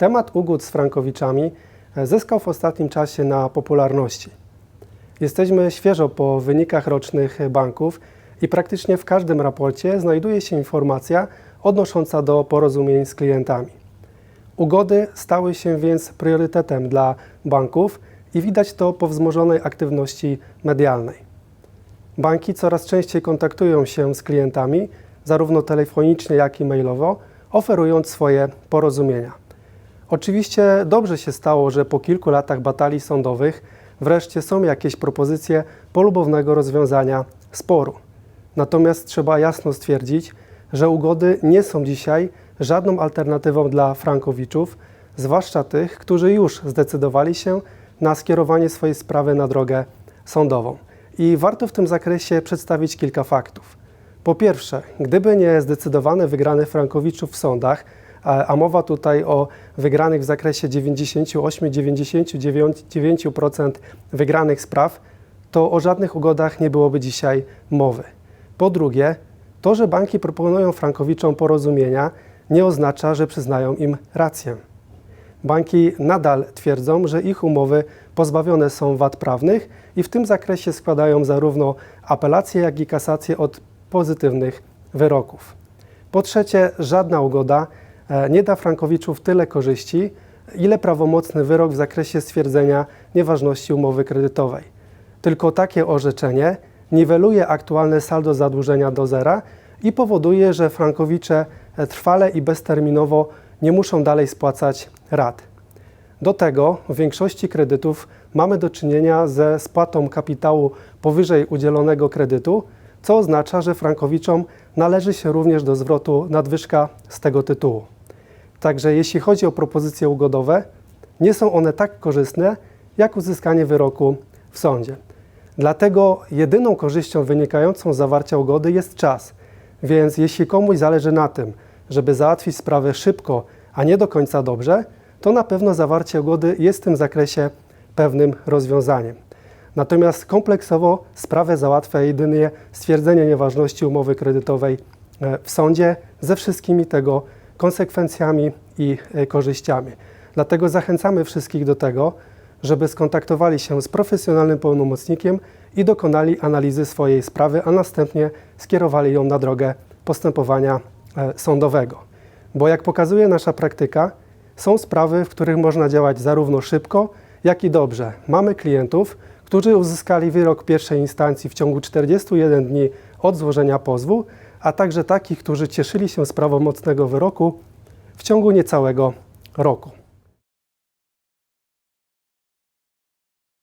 Temat ugód z Frankowiczami e, zyskał w ostatnim czasie na popularności. Jesteśmy świeżo po wynikach rocznych banków i praktycznie w każdym raporcie znajduje się informacja odnosząca do porozumień z klientami. Ugody stały się więc priorytetem dla banków i widać to po wzmożonej aktywności medialnej. Banki coraz częściej kontaktują się z klientami, zarówno telefonicznie, jak i mailowo, oferując swoje porozumienia. Oczywiście dobrze się stało, że po kilku latach batalii sądowych wreszcie są jakieś propozycje polubownego rozwiązania sporu. Natomiast trzeba jasno stwierdzić, że ugody nie są dzisiaj żadną alternatywą dla frankowiczów, zwłaszcza tych, którzy już zdecydowali się na skierowanie swojej sprawy na drogę sądową. I warto w tym zakresie przedstawić kilka faktów. Po pierwsze, gdyby nie zdecydowane wygrane frankowiczów w sądach, a mowa tutaj o wygranych w zakresie 98-99% wygranych spraw, to o żadnych ugodach nie byłoby dzisiaj mowy. Po drugie, to, że banki proponują frankowiczom porozumienia, nie oznacza, że przyznają im rację. Banki nadal twierdzą, że ich umowy pozbawione są wad prawnych i w tym zakresie składają zarówno apelacje, jak i kasacje od pozytywnych wyroków. Po trzecie, żadna ugoda nie da frankowiczów tyle korzyści, ile prawomocny wyrok w zakresie stwierdzenia nieważności umowy kredytowej. Tylko takie orzeczenie niweluje aktualne saldo zadłużenia do zera i powoduje, że frankowicze e, trwale i bezterminowo nie muszą dalej spłacać rat. Do tego w większości kredytów mamy do czynienia ze spłatą kapitału powyżej udzielonego kredytu, co oznacza, że frankowiczom należy się również do zwrotu nadwyżka z tego tytułu. Także jeśli chodzi o propozycje ugodowe, nie są one tak korzystne jak uzyskanie wyroku w sądzie. Dlatego jedyną korzyścią wynikającą z zawarcia ugody jest czas. Więc jeśli komuś zależy na tym, żeby załatwić sprawę szybko, a nie do końca dobrze, to na pewno zawarcie ugody jest w tym zakresie pewnym rozwiązaniem. Natomiast kompleksowo sprawę załatwia jedynie stwierdzenie nieważności umowy kredytowej e, w sądzie ze wszystkimi tego konsekwencjami i e, korzyściami. Dlatego zachęcamy wszystkich do tego, żeby skontaktowali się z profesjonalnym pełnomocnikiem i dokonali analizy swojej sprawy, a następnie skierowali ją na drogę postępowania e, sądowego. Bo jak pokazuje nasza praktyka, są sprawy, w których można działać zarówno szybko, jak i dobrze. Mamy klientów, którzy uzyskali wyrok pierwszej instancji w ciągu 41 dni od złożenia pozwu, a także takich, którzy cieszyli się z prawomocnego wyroku w ciągu niecałego roku.